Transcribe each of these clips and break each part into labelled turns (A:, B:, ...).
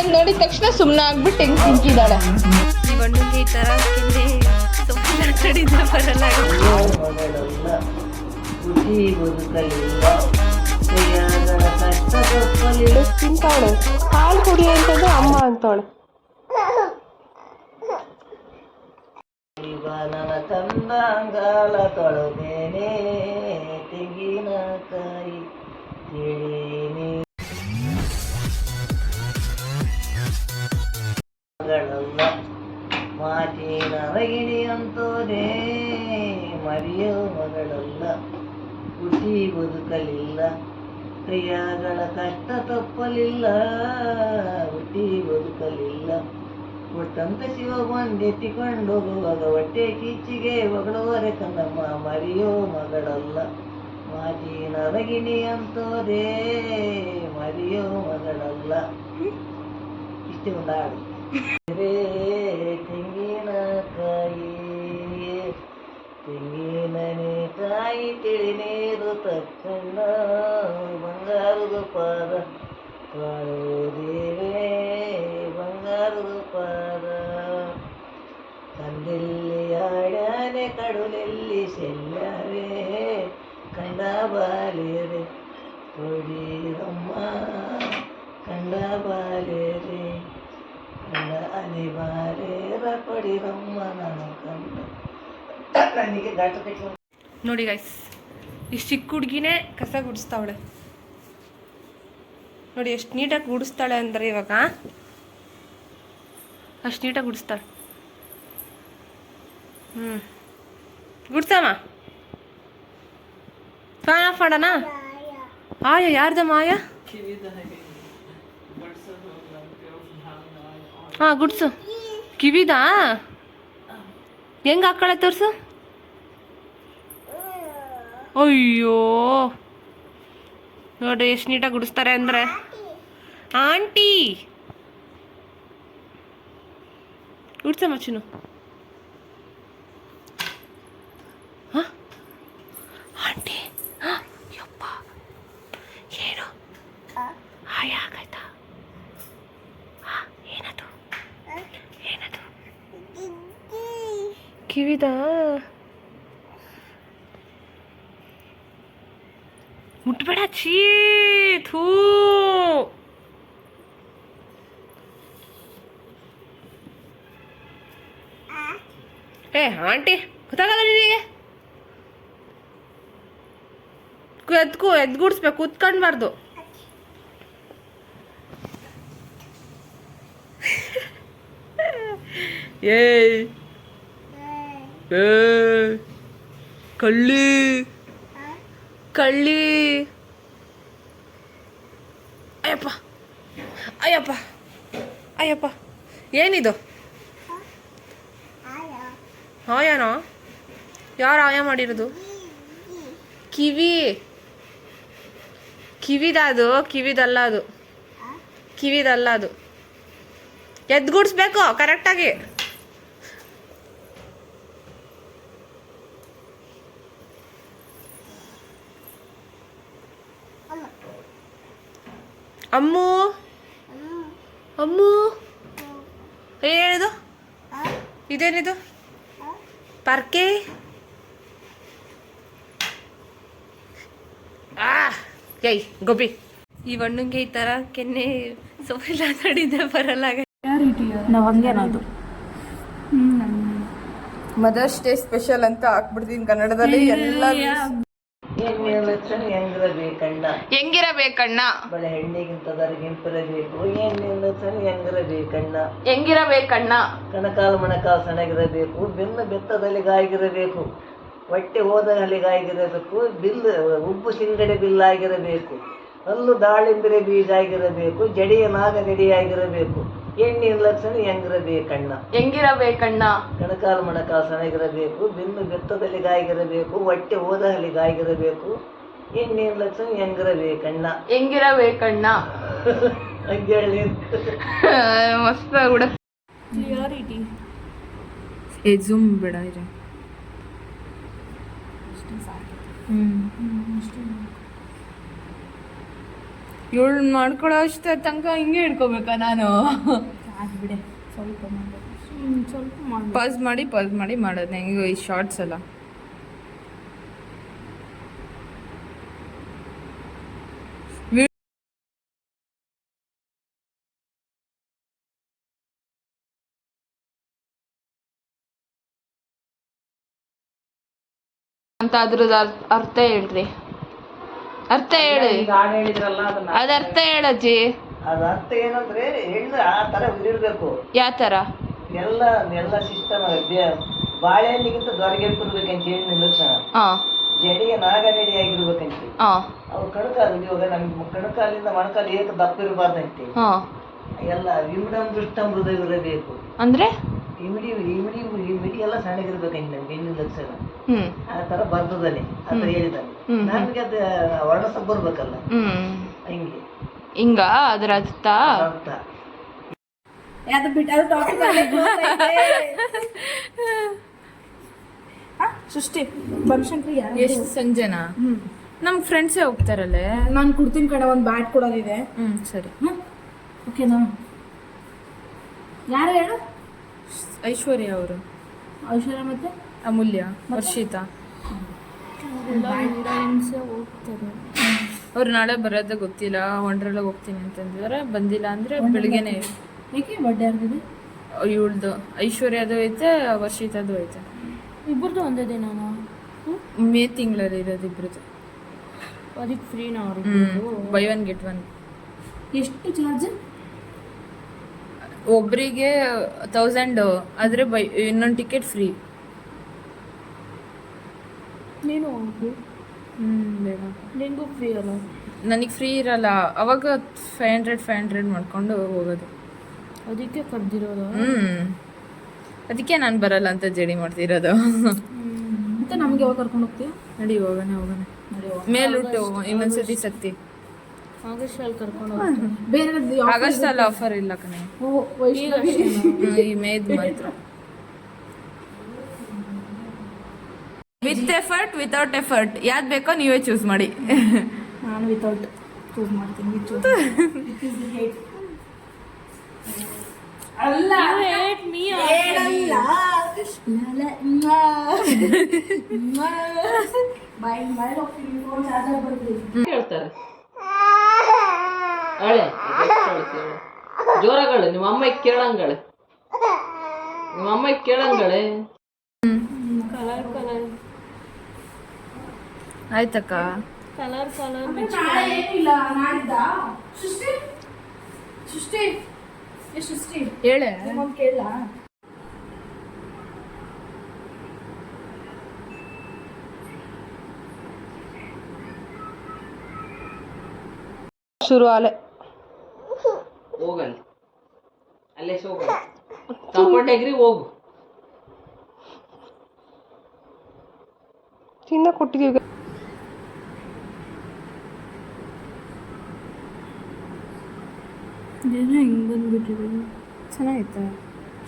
A: ಅದ್ ನೋಡಿದ ತಕ್ಷಣ ಸುಮ್ಮನೆ ಆಗ್ಬಿಟ್ಟು ಹೆಂಗ್ ತಿಂತಿದ್ದಾಳೆ.
B: ಈ ಬಣ್ಣಗೆ ಈ ಥರ ಬರಲ್ಲ
A: ತಿಂತಾವಳೆ ಹಾಲು ಕುಡಿ ಅಂತಂದ್ರೆ ಅಮ್ಮ ಅಂತಾಳೆ.
C: ಈಗ ನನ್ನ ಕಂದಾಂಗಾಲ ತೊಳೆದೇನೆ ತೆಂಗಿನಕಾಯಿ ತಿಳಿನಿ ಮಾತಿನ ರಗಿಣಿ ಅಂತೋದೇ ಮರಿಯೋ ಮಗಳಲ್ಲ ಖುಷಿ ಬದುಕಲಿಲ್ಲ ಪ್ರಿಯಗಳ ಕಷ್ಟ ತಪ್ಪಲಿಲ್ಲ, ಹುಟ್ಟಿ ಬದುಕಲಿಲ್ಲ. ಕೊಟ್ಟಂತ ಶಿವ ಬಂದೆತ್ತಿಕೊಂಡು ಹೋಗುವಾಗ ಹೊಟ್ಟೆ ಕಿಚ್ಚಿಗೆ ಹೊಗಳೋರೆ ಕನ್ನಮ್ಮ ಮರಿಯೋ ಮಗಳಲ್ಲ ಮಾತಿನ ನರಗಿಣಿ ಅಂತೋದೇ ಮರಿಯೋ ಮಗಳಲ್ಲ. ಇಷ್ಟು ಒಂದು ಕಾಯಿ ತಿಳಿ ನೀರು ತಕ್ಕಣ್ಣ ಬಂಗಾರದ ಪಾದ ಕಾಳುವುದೇವೇ ಬಂಗಾರದ ಪಾದ. ಕಂದಿಲ್ಲಿ ಆಡ್ಯಾನೆ ಕಡುಲೆಲ್ಲಿ ಸೆಲ್ಲವೇ ಕಂಡ ಬಾಲೇರೆ ಕೊಡಿರಮ್ಮ, ಕಂಡ ಬಾಲೇರೆ ಕಂಡ ಬಾಲೇರ ಕೊಡಿರಮ್ಮ, ನಾನು ಕಂಡ. ನನಗೆ ಗಾಟ
B: ನೋಡಿ ಗೈಸ್ ಈ ಚಿಕ್ಕ ಹುಡುಗಿನೇ ಕಸ ಗುಡಿಸ್ತಾವಳೆ. ನೋಡಿ, ಎಷ್ಟು ನೀಟಾಗಿ ಗುಡಿಸ್ತಾಳೆ ಅಂದರೆ ಇವಾಗ. ಅಷ್ಟು ನೀಟಾಗಿ ಗುಡಿಸ್ತಾಳೆ. ಹ್ಞೂ ಗುಡ್ಸಮ್ಮ? ಫ್ಯಾನ್ ಆಫ್ ಮಾಡೋಣ? ಆಯ ಯಾರ್ದಮ್ಮ ಆಯ ಹಾಂ, ಗುಡ್ಸು. ಕಿವಿದಾ? ಹೆಂಗೆ ಹಾಕ್ಕೊಳ್ಳೆ ತೋರಿಸು? ಅಯ್ಯೋ. ನೋಡಿ ಎಷ್ಟು ನೀಟಾಗಿ ಗುಡಿಸ್ತಾರೆ ಅಂದರೆ. ಆಂಟಿ. ಗುಡ್ಸಮ್ಮ ಚಿನ್ನು. ಹಾಂ? ಆಂಟಿ. ಹಾಂ? ಯಪ್ಪ. ಏನು? ಹಾಯ ಆಗಾಯ್ತಾ ಹಾಂ ಏನದು? ಏನದು? ಕಿವಿದಾ? ಮುಟ್ಬೇಡ ಛೀ ಥೂ ಏ ಆಂಟಿ ಗೊತ್ತಾಗಲ್ಲ ನಿನಗೆ ಎದ್ಕು ಎದ್ಗೂಡಿಸ್ಬೇಕು ಕುತ್ಕೊಂಡ್ಬಾರ್ದು ಏಯ್ ಏಯ್ ಕಳ್ಳಿ ಕಳ್ಳಿ ಅಯ್ಯಪ್ಪ. ಅಯ್ಯಪ್ಪ. ಅಯ್ಯಪ್ಪ. ಏನಿದು? ಆಯಾನೋ ಯಾರು ಆಯ ಮಾಡಿರೋದು? ಕಿವಿ. ಕಿವಿದಾದು ಕಿವಿದಲ್ಲ ಅದು. ಕಿವಿದಲ್ಲ ಅದು. ಎದ್ಗೂಡಿಸ್ಬೇಕು ಕರೆಕ್ಟಾಗಿ ಅಮ್ಮು? ಅಮ್ಮು? ಏನಿದು? ಇದೇನಿದು? ಪರ್ಕೆ? ಆ ಏಯ್ ಗೋಬಿ. ಈ ಬಣ್ಣಂಗೆ ಈ ತರ ಕೆನ್ನೆ ಸೊಪ್ಪಿಲ್ಲ ತಡಿದೆ ಬರಲ್ಲ
A: ನಾವ್ ಹಂಗೇನದು ಮದರ್ಸ್ ಡೇ ಸ್ಪೆಷಲ್ ಅಂತ ಹಾಕ್ಬಿಡ್ತೀನಿ ಕನ್ನಡದಲ್ಲಿ ಎಲ್ಲ
C: ಹೆಂಗಿರಬೇಕಣ್ಣ
B: ಹೆಂಗಿರಬೇಕಣ್ಣ?
C: ಬಳೆ ಹೆಣ್ಣಿಗಿಂತ ದರಗಿಂಪಿರಬೇಕು ಹೆಣ್ಣಿನ ಲಕ್ಷಣ ಹೆಂಗಿರಬೇಕಣ್ಣ
B: ಹೆಂಗಿರಬೇಕಣ್ಣ?
C: ಕಣಕಾಲು ಮೊಣಕಾಲು ಸಣ್ಣಗಿರಬೇಕು ಬೆನ್ನು ಬೆತ್ತದಲ್ಲಿಗಾಗಿರಬೇಕು ಹೊಟ್ಟೆ ಹೋದ ಹಲಿಗಾಗಿರಬೇಕು ಬಿಲ್ ಉಬ್ಬು ಸಿಂಗಡೆ ಬಿಲ್ಲಾಗಿರಬೇಕು ಹಲ್ಲು ದಾಳಿಂಬರೆ ಬೀಜ ಆಗಿರಬೇಕು ಜಡಿಯ ನಾಗ ಗಡಿಯಾಗಿರಬೇಕು ಹೆಣ್ಣಿನ ಲಕ್ಷಣ ಹೆಂಗಿರಬೇಕಣ್ಣ
B: ಹೆಂಗಿರಬೇಕಣ್ಣ
C: ಕಣಕಾಲು ಮೊಣಕಾಲು ಸಣ್ಣಗಿರಬೇಕು ಬೆತ್ತದಲ್ಲಿ ಗಾಯಗಿರಬೇಕು ಹೊಟ್ಟೆ ಓದ ಹಲಿ ಗಾಯಗಿರಬೇಕು ಹೆಣ್ಣಿನ ಲಕ್ಷಣ ಹೆಂಗಿರಬೇಕಣ್ಣ
B: ಹೆಂಗಿರಬೇಕಣ್ಣ
C: ಹಂಗೆ ಹೇಳಿ.
B: ಮಸ್ತ್ ಕೂಡ
A: ಏ ಜೂಮ್ ಬೇಡ ಇದೆ ಇವಳು ಮಾಡ್ಕೊಳ್ಳೋ ಅಷ್ಟ ತನಕ ಹಿಂಗೆ ಹಿಡ್ಕೋಬೇಕಾ ನಾನು?
D: ಬಿಡೆ ಸ್ವಲ್ಪ ಸ್ವಲ್ಪ ಮಾಡಿ.
A: ಪಾಸ್ ಮಾಡಿ ಪಾಸ್ ಮಾಡಿ ಮಾಡೋದು ಹೆಂಗೆ ಈ ಶಾರ್ಟ್ಸ್ ಎಲ್ಲ. ಅಂತ ಅದ್ರದ್ದು ಅರ್- ಅರ್ಥ ಹೇಳ್ರಿ. ಅರ್ಥ ಹೇಳಿ.
C: ಹಾಡು ಹೇಳಿದ್ರಲ್ಲ ಅದನ್ನ
A: ಅದ ಅರ್ಥ ಹೇಳಜ್ಜಿ
C: ಅದ ಅರ್ಥ ಏನಂದ್ರೆ ಹೇಳಿದ್ರೆ ಆ ತರ ಇರ್ಬೇಕು
A: ಯಾವ ತರ?
C: ಎಲ್ಲ ಎಲ್ಲ ಸಿಸ್ಟಮ್ ಬಾಳೆಹಣ್ಣಿಗಿಂತ ದೊರಗೆಲ್ ಕೊಡ್ಬೇಕಂತ ಹೇಳಿ ಲಕ್ಷಣ
A: ಹಾಂ
C: ಜಡಿಗೆ ನಾಗನಡಿ ಆಗಿರ್ಬೇಕಂತ
A: ಹಾಂ
C: ಅವು ಕಣಕಾಲು ಇವಾಗ? ನಮ್ಗೆ ಕಣಕಾಲಿಂದ ಮೊಣಕಾಲು ಏಕ ದಪ್ಪ ಇರಬಾರ್ದಂತೆ.
A: ಹಾಂ
C: ಎಲ್ಲ ವಿಮಡಂ ದೃಷ್ಟಂ ಹೃದಯವಿರಬೇಕು.
A: ಅಂದರೆ?
C: ಇಮಿಡಿ ಇಮಿಡಿ ಇಮಿಡಿ ಎಲ್ಲ ಸಣ್ಣಗಿರ್ಬೇಕಂತ ನಮ್ಗೆ ಹೆಣ್ಣಿನ ಲಕ್ಷಣ ಆ ತರ ಬರ್ತದಾನೆ ಅಂತ ಹೇಳಿದಾನೆ
A: ಹ್ಮ್.
C: ನಮ್ಗೆ ಅದು ವರ್ಣಸ ಬರ್ಬೇಕಲ್ಲ. ಹಿಂಗೆ.
A: ಹಿಂಗ ಅದ್ರ ಅರ್ಥ?
C: ಅರ್ಥ.
D: ಅದು ಬಿಟ್ಟು ಅದು ಟಾಪಿಕ್ ಸೃಷ್ಟಿ ಬನಶಂಕರಿ
A: ಎಷ್ಟು ಸಂಜೆನಾ? ನಮ್ಮ ಫ್ರೆಂಡ್ಸೇ ಹೋಗ್ತಾರಲ್ಲೇ?
D: ನಾನು ಕೊಡ್ತೀನಿ ಕಡೆ ಒಂದು ಬ್ಯಾಟ್ ಕೊಡೋದಿದೆ.
A: ಹ್ಞೂ ಸರಿ.
D: ಹ್ಮ್ ಓಕೆನಾ ಯಾರು ಹೇಳು?
A: ಐಶ್ವರ್ಯ ಅವರು.
D: ಐಶ್ವರ್ಯ ಮತ್ತೆ?
A: ಅಮೂಲ್ಯ ವರ್ಷಿತಾ
D: ಹೋಗ್ತಾರೆ.
A: ಅವ್ರು ನಾಳೆ ಬರೋದ ಗೊತ್ತಿಲ್ಲ ಒಂಡ್ರೆಲ್ಲ ಹೋಗ್ತೀನಿ ಅಂತಂದ್ರೆ ಬಂದಿಲ್ಲ ಅಂದರೆ ಬೆಳಿಗ್ಗೆನೆ
D: ಏಕೆ ಬಡ್ಡೆ ಆಗ್ತಿದೆ
A: ಇವಳ್ದು ಐಶ್ವರ್ಯದು ಐತೆ ವರ್ಷಿತದು ಐತೆ.
D: ಇಬ್ಬರದು ಒಂದೇ ದಿನ
A: ಮೇ ತಿಂಗಳಲ್ಲಿ ಇರೋದು ಇಬ್ಬರದ್ದು
D: ಅದಕ್ಕೆ ಫ್ರೀನ
A: ಅವ್ರಿಗೆ ಬೈ ಒನ್ ಗೆಟ್ ಒನ್
D: ಎಷ್ಟು ಚಾರ್ಜ್
A: ಒಬ್ಬರಿಗೆ ತೌಸಂಡ್ ಆದರೆ ಬೈ ಇನ್ನೊಂದು ಟಿಕೆಟ್ ಫ್ರೀ
D: ನೀನು ನಿನಗೂ ಫ್ರೀ ಅಲ್ಲ?
A: ನನಗೆ ಫ್ರೀ ಇರಲ್ಲ. ಅವಾಗ ಫೈವ್ ಹಂಡ್ರೆಡ್ ಫೈವ್ ಹಂಡ್ರೆಡ್ ಮಾಡ್ಕೊಂಡು ಹೋಗೋದು.
D: ಅದಕ್ಕೆ ಕರೆದಿರೋದು?
A: ಹ್ಞೂ ಅದಕ್ಕೆ ನಾನು ಬರಲ್ಲ ಅಂತ ಜಡಿ ಮಾಡ್ತಿರೋದು.
D: ಮತ್ತೆ ನಮಗೆ ಯಾವಾಗ ಕರ್ಕೊಂಡು ಹೋಗ್ತೀವಿ
A: ನಡಿ ಹೋಗೋಣ ಹೋಗೋಣ. ಮೇಲುಟ್ಟು ಇನ್ನೊಂದ್ಸತಿ ಸತ್ತಿ.
D: ಆಗಸ್ಟ್ ಅಲ್ಲಿ ಕರ್ಕೊಂಡು ಬೇರೆ
A: ಆಗಸ್ಟ್ ಅಲ್ಲಿ ಆಫರ್ ಇಲ್ಲ ಕಣೆ. ಈ ಮೇದ್ ಮಾತ್ರ. ವಿತ್ ಎಫರ್ಟ್ ವಿತೌಟ್ ಎಫರ್ಟ್ ಯಾವ್ದು ಬೇಕೋ ನೀವೇ ಚೂಸ್ ಮಾಡಿ.
D: ನಾನು ವಿತೌಟ್ ಚೂಸ್ ಮಾಡ್ತೀನಿ ಅಲ್ಲ. ಹೇಳಲ್ಲ. ಬಾಯ್ ಮಾಡಿ ಹೋಗ್ತೀನಿ ಫೋನ್ ಚಾರ್ಜರ್ ಬರ್ತೀನಿ
C: ಹೇಳ್ತಾರೆ ಅಳೆ ಜೋರಗಳು ನಿಮ್ಮ ಅಮ್ಮ ಕೇಳಂಗಳೆ. ನಿಮ್ಮ ಅಮ್ಮ ಕೇಳಂಗಳೆ.
D: ಕಲರ್ ಕಲರ್
A: ಆಯ್ತಕ್ಕ.
D: ಕಲರ್ ಕಲರ್ ಏನಿಲ್ಲ ಮಾಡಿದ್ದ ಸೃಷ್ಟಿ? ಸೃಷ್ಟಿ? ಸೃಷ್ಟಿ?
A: ಹೇಳೆ.
D: ಕೇಳ
A: ಶುರು ಆಲೆ
C: ಹೋಗಲ್ಲಿ. ಅಲ್ಲೇ ಹೋಗ ಕಾಂಪೌಂಡ್ ಹೋಗು.
A: ತಿನ್ನ ಕೊಟ್ಟಿದ್ದೀವಿ.
D: ಜನ ಹೆಂಗ್ ಬಂದ್ಬಿಟ್ಟಿದೆ
A: ಚೆನ್ನಾಗಿತ್ತು?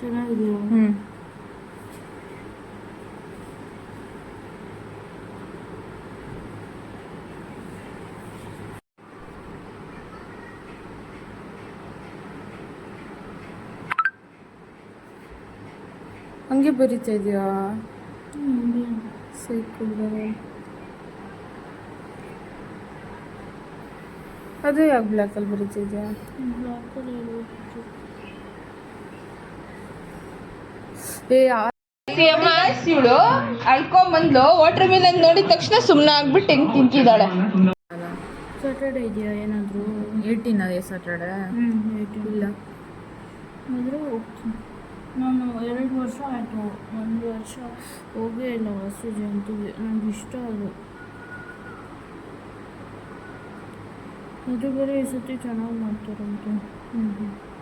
D: ಚೆನ್ನಾಗಿದೆಯಾ?
A: ಹ್ಞೂ ಹಂಗೆ ಬರೀತಾ ಇದೆಯಾ? ಅದೇ ಅದು ಯಾಕೆ ಬ್ಲ್ಯಾಕಲ್ಲಿ ಬರೀತಾ ಇದೆಯಾ? ಏ ಇವಳು ಅಳ್ಕೊಂಬಂದ್ಲು ವಾಟರ್ ಮಿಲನ್ ನೋಡಿದ ತಕ್ಷಣ ಸುಮ್ಮನೆ ಆಗ್ಬಿಟ್ಟು ಹೆಂಗ್ ತಿಂತಿದ್ದಾಳೆ.
D: ಸ್ಯಾಟರ್ಡೆ ಇದೆಯಾ ಏನಾದರೂ?
A: ಏಯ್ಟೀನ್ ಅದೇ ಸ್ಯಾಟರ್ಡೆ
D: ಹ್ಞೂ
A: ಇಲ್ಲ.
D: ಆದರೆ ಹೋಗ್ತೀನಿ. ನಾನು ಎರಡು ವರ್ಷ ಆಯಿತು. ಒಂದು ವರ್ಷ ಹೋಗೇ ಇಲ್ಲ ವಾಸು ಜಯಂತಿಗೆ ನನಗೆ ಇಷ್ಟ ಅದು. ಅದು ಬೇರೆ ಈ ಸತಿ ಚೆನ್ನಾಗಿ ಮಾಡ್ತಾರಂತೆ. ಹ್ಞೂ ಹ್ಞೂ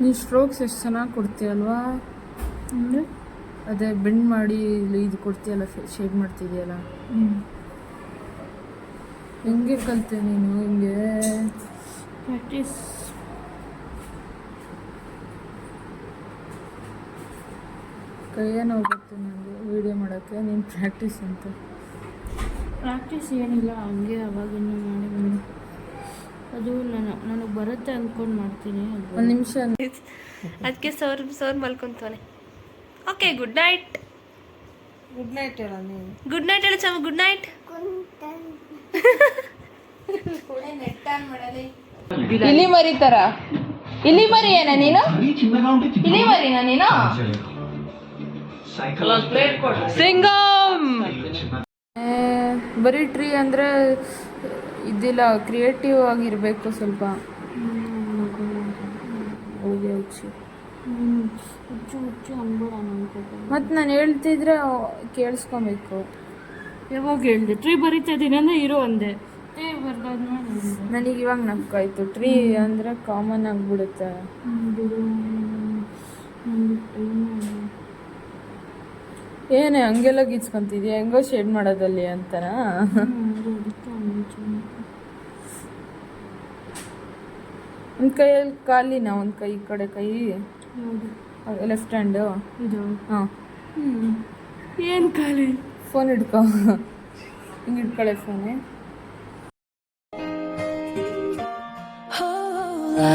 E: ನೀವು ಸ್ಟ್ರೋಕ್ಸ್ ಎಷ್ಟು ಚೆನ್ನಾಗಿ ಕೊಡ್ತೀಯಲ್ವಾ ಅಂದರೆ? ಅದೇ ಬೆಂಡ್ ಮಾಡಿ ಇದು ಕೊಡ್ತೀಯಲ್ಲ ಶೇಪ್ ಮಾಡ್ತಿದೆಯಲ್ಲ? ಹ್ಞೂ ಹೆಂಗೆ ಕಲಿತೆ ನೀನು ಹಿಂಗೆ? ಪ್ರಾಕ್ಟೀಸ್ ಕೈಯೇ ನೋವು ಬರ್ತೀನಿ ನನಗೆ ವೀಡಿಯೋ ಮಾಡೋಕ್ಕೆ? ನೀನು ಪ್ರಾಕ್ಟೀಸ್ ಅಂತ. ಪ್ರಾಕ್ಟೀಸ್ ಏನಿಲ್ಲ ಹಂಗೆ ಅವಾಗಿಂದ ಮಾಡಿ ಬಂದು. ಅದು ನಾನು ನನಗೆ ಬರುತ್ತೆ ಅಂದ್ಕೊಂಡು ಮಾಡ್ತೀನಿ ಒಂದು ನಿಮಿಷ
F: ಅದಕ್ಕೆ ಸೌರ್ ಸೌರ್ ಮಲ್ಕೊಂತಾನೆ okay good night
C: good night ಹೇಳ ನೀನು.
F: ಗುಡ್ ನೈಟ್ ಹೇಳು ಚಮ್ಮ ಗುಡ್ ನೈಟ್
B: ಇಲಿ ಮರಿ ತರ ಇಲಿ ಮರಿ ಏನ ನೀನು? ಇಲಿ ಮರಿನ ನೀನು? ಸಿಂಗಮ್!
E: ಬರೀ ಟ್ರೀ ಅಂದರೆ ಇದಿಲ್ಲ ಕ್ರಿಯೇಟಿವ್ ಆಗಿರಬೇಕು ಸ್ವಲ್ಪ. ಮತ್ತೆ ನಾನು ಹೇಳ್ತಿದ್ರೆ ಕೇಳಿಸ್ಕೊಬೇಕು. ಯಾವಾಗ ಹೇಳಿದೆ ಟ್ರೀ ಬರಿತಾ ಇದ್ದೀನಿ ಅಂದರೆ ಇರೋ ಅಂದೆ. ಬರ್ದಾದ್ಮೇಲೆ ನನಗೆ ಇವಾಗ ನಕ್ಕಾಯ್ತು ಟ್ರೀ ಅಂದರೆ ಕಾಮನ್ ಆಗಿಬಿಡುತ್ತೆ. ಏನೇ ಹಂಗೆಲ್ಲ ಗೀಚ್ಕೊಂತಿದ್ಯಾ? ಹೆಂಗೋ ಶೇಡ್ ಮಾಡೋದಲ್ಲಿ ಅಂತಾರ ಒಂದು ಕೈಯಲ್ಲಿ ಕಾಲಿನ ಒಂದು ಕೈ ಈ ಕಡೆ ಕೈ ಲೆಫ್ಟ್ ಹ್ಯಾಂಡು ಹಾಂ. ಏನು ಖಾಲಿ ಫೋನ್ ಹಿಡ್ಕೊ. ಹಿಂಗೆ ಹಿಡ್ಕೊಳ್ಳೆ ಫೋನೇ
G: 后来，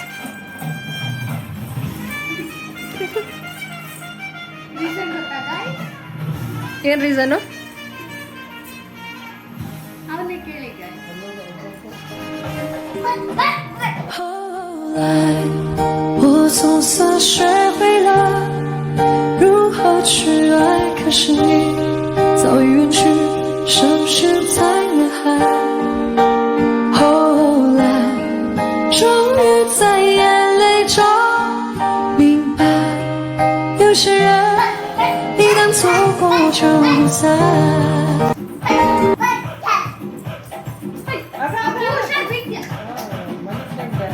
F: ಏನು ರೀಸನು
G: 后来，我总算学会了如何去爱，可是你早已远去，消失在 inside